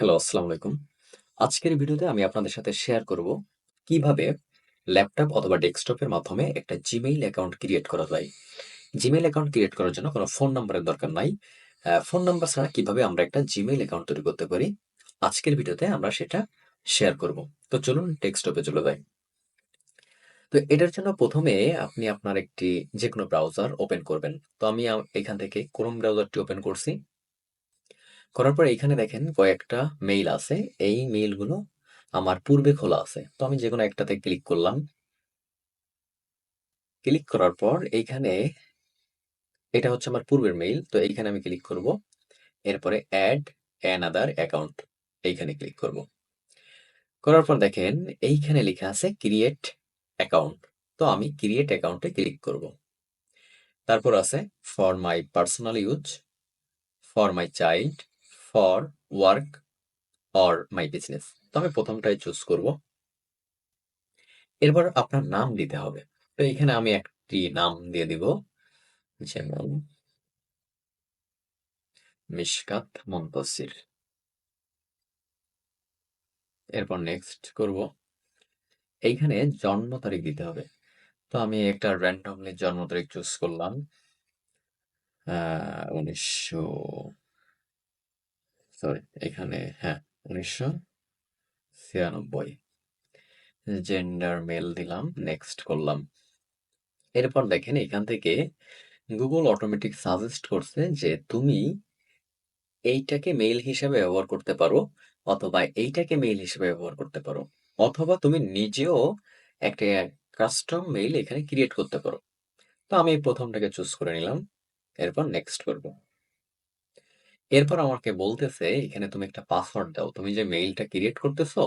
Hello, আসসালামু আলাইকুম। আজকের ভিডিওতে আমি আপনাদের সাথে শেয়ার করব কীভাবে ল্যাপটপ অথবা ডেস্কটপের মাধ্যমে একটা জিমেইল অ্যাকাউন্ট ক্রিয়েট করা যায়। জিমেইল অ্যাকাউন্ট ক্রিয়েট করার জন্য কোনো ফোন নাম্বারের দরকার নাই। ফোন নাম্বার ছাড়া কীভাবে আমরা একটা জিমেইল অ্যাকাউন্ট তৈরি করতে পারি, আজকের ভিডিওতে আমরা সেটা শেয়ার করব। তো চলুন ডেস্কটপে চলে যাই। তো এটার জন্য প্রথমে আপনি আপনার একটি যেকোনো ব্রাউজার ওপেন করবেন। তো আমি এখান থেকে Chrome ব্রাউজারটি ওপেন করছি। করার পর এখানে দেখেন কয়েকটা মেইল আছে। এই মেইলগুলো আমার পূর্বে খোলা আছে। তো আমি যেকোনো একটাতে ক্লিক করলাম। ক্লিক করার পর এইখানে এটা হচ্ছে আমার পূর্বের মেইল। তো এইখানে আমি ক্লিক করব। এরপরে এড অ্যানাদার অ্যাকাউন্ট এইখানে ক্লিক করব। করার পর দেখেন এইখানে লেখা আছে ক্রিয়েট অ্যাকাউন্ট। তো আমি ক্রিয়েট অ্যাকাউন্টে ক্লিক করব। তারপর আছে for my personal use, for my child, for work or my business. তো আমি ১ম টাই চুজ করব। এরপর আপনার নাম দিতে হবে। তো এখানে আমি একটি নাম দিয়ে দিব। যেমন মিশকাত মুনতাসির। এরপর নেক্সট করব। এইখানে জন্ম তারিখ দিতে হবে। তো আমি একটা randomly জন্ম তারিখ চুজ করলাম। ১৯০০ সরি এখানে হ্যাঁ, ১৯৯৬ জেন্ডার মেল দিলাম, নেক্সট করলাম। এরপর দেখেন এখান থেকে গুগল অটোমেটিক সাজেস্ট করছে যে তুমি এইটাকে মেইল হিসাবে ব্যবহার করতে পারো অথবা এইটাকে মেইল হিসেবে ব্যবহার করতে পারো। অথবা তুমি নিজেও একটা কাস্টম মেইল এখানে ক্রিয়েট করতে পারো। তো আমি ১ম টাকে চুজ করে নিলাম। এরপর নেক্সট করব। এরপর আমাকে বলতেছে এখানে তুমি একটা পাসওয়ার্ড দাও। তুমি যে মেইলটা ক্রিয়েট করতেছো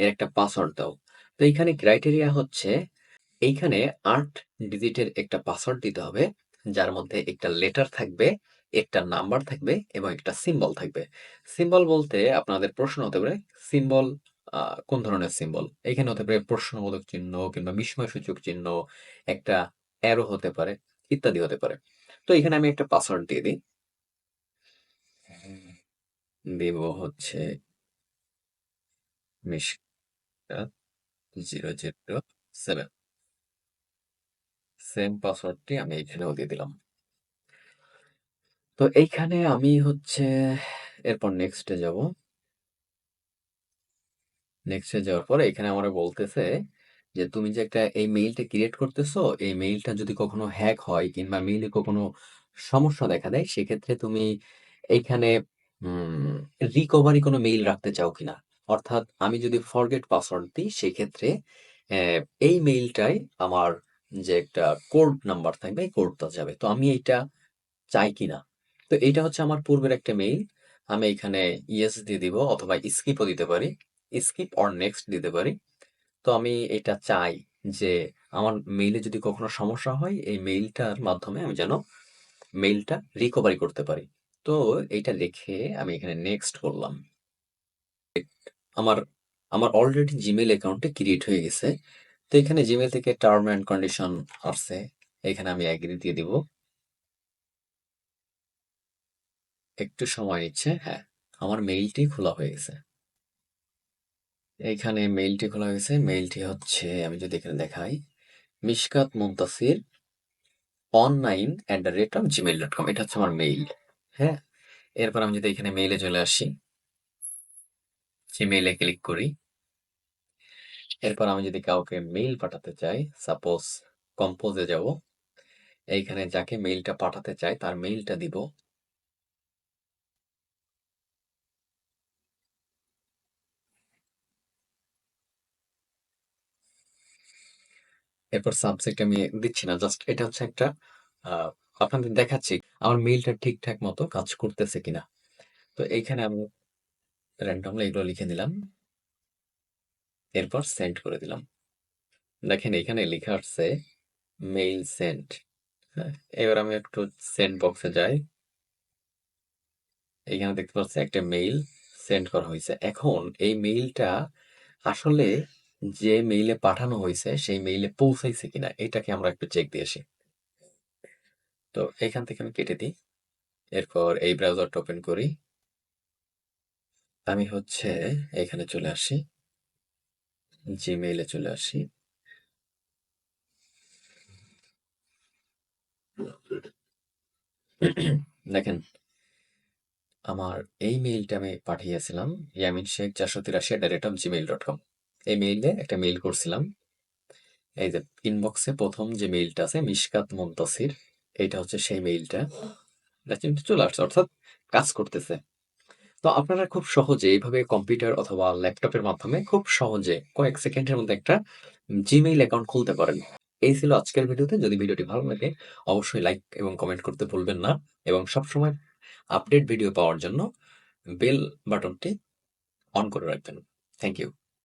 এর একটা পাসওয়ার্ড দাও। তো এইখানে ক্রাইটেরিয়া হচ্ছে এইখানে ৮ ডিজিটের একটা পাসওয়ার্ড দিতে হবে। যার মধ্যে একটা লেটার থাকবে, একটা নাম্বার থাকবে এবং একটা সিম্বল থাকবে। সিম্বল বলতে আপনাদের প্রশ্ন হতে পারে সিম্বল কোন ধরনের সিম্বল? এখানে হতে পারে প্রশ্নবোধক চিহ্ন কিংবা বিস্ময়সূচক চিহ্ন, একটা অ্যারো হতে পারে, ইত্যাদি হতে পারে। তো এখানে আমি একটা পাসওয়ার্ড দিয়ে দিই। দিব হচ্ছে মিশকাত 007 সেম পাসওয়ার্ডটি আমি এখানেও দিয়ে দিলাম। তো এইখানে আমি হচ্ছে এরপর নেক্সট যাব। নেক্সট যাওয়ার পরে এখানে আমারে বলতেছে যে তুমি যে একটা এই মেইলটা ক্রিয়েট করতেছো, এই মেইলটা যদি কখনো হ্যাক হয় কিংবা মেইলে কখনো সমস্যা দেখা দেয় সেক্ষেত্রে তুমি এইখানে রিকভারি কোনো মেইল রাখতে চাও কিনা? অর্থাৎ আমি যদি ফরগেট পাসওয়ার্ড দিই, সেক্ষেত্রে এই মেইলটায় আমার যে একটা কোড নাম্বার থাকবে, এই কোডটা যাবে। তো আমি এইটা চাই কিনা? তো এইটা হচ্ছে আমার পূর্বের একটা মেইল। আমি এখানে ইয়েস দিয়ে দিব অথবা স্কিপও দিতে পারি। স্কিপ অর নেক্সট দিতে পারি। তো আমি এটা চাই যে আমার মেইলে যদি কখনো সমস্যা হয়, এই মেইলটার মাধ্যমে আমি যেন মেইলটা রিকভারি করতে পারি। তো এইটা লিখে আমি এখানে নেক্সট করলাম। আমার আমার অলরেডি Gmail অ্যাকাউন্টে ক্রিয়েট হয়ে গেছে। তো এখানে জিমেল থেকে টার্ম অ্যান্ড কন্ডিশন আসছে। এখানে আমি এগ্রি দিয়ে দিব। একটু সময় নিচ্ছে। হ্যাঁ, আমার মেইলটি খোলা হয়ে গেছে। এইখানে মেইলটি খোলা হয়েছে। মেইলটি হচ্ছে আমি যদি এখানে দেখাই মিশকাত মুনতাসির 19@gmail.com এটা হচ্ছে আমার মেইল। হ্যাঁ? এরপর আমি যদি এখানে মেইলে চলে আসি। Gmail-এ ক্লিক করি। এরপর আমি যদি কাউকে মেইল পাঠাতে চাই, সাপোজ কম্পোজ-এ যাব। এইখানে যাকে মেইলটা পাঠাতে চাই তার মেইলটা দিব। এরপর সাবজেক্ট আমি দিচ্ছি না। জাস্ট এটা হচ্ছে একটা আপনাদের দেখাচ্ছি, আমার মেইলটা ঠিকঠাক মতো কাজ করতেছে কিনা। তো এইখানে আমি randomly এগুলো লিখে দিলাম। এরপর সেন্ড করে দিলাম। দেখেন এখানে লেখা আসছে মেইল সেন্ড। হ্যাঁ? এবার আমি একটু সেন্ড বক্সে যাই। এইখানে দেখতে পাচ্ছি একটা মেইল সেন্ড করা হয়েছে এখন এই মেইলটা আসলে যে মেইলে পাঠানো হয়েছে, সেই মেইলে পৌঁছাইছে কিনা, এটাকে আমরা একটু চেক দিয়ে আসি। তো এখান থেকে আমি কেটে দিই। এরপর এই ব্রাউজারটা ওপেন করি। আমি হচ্ছে এখানে চলে আসি। এ চলে আসি। দেখেন, আমার এই মেইলটা আমি পাঠিয়েছিলাম ইয়ামিন শেখ ৪৮৩@gmail.com এই মেইলে একটা মেইল করছিলাম। এই যে ইনবক্সে প্রথম যে মেইলটা আছে, মিশকাত মুনতাসির এইটা হচ্ছে সেই মেইলটা। এটা কিন্তু চলে আসছে, অর্থাৎ কাজ করতেছে। তো আপনারা খুব সহজে এইভাবে কম্পিউটার অথবা ল্যাপটপের মাধ্যমে খুব সহজে কয়েক সেকেন্ডের মধ্যে একটা জিমেইল অ্যাকাউন্ট খুলতে পারেন। এই ছিল আজকের ভিডিওতে। যদি ভিডিওটি ভালো লাগে, অবশ্যই লাইক এবং কমেন্ট করতে ভুলবেন না এবং সবসময় আপডেট ভিডিও পাওয়ার জন্য বেল বাটনটি অন করে রাখবেন। Thank you.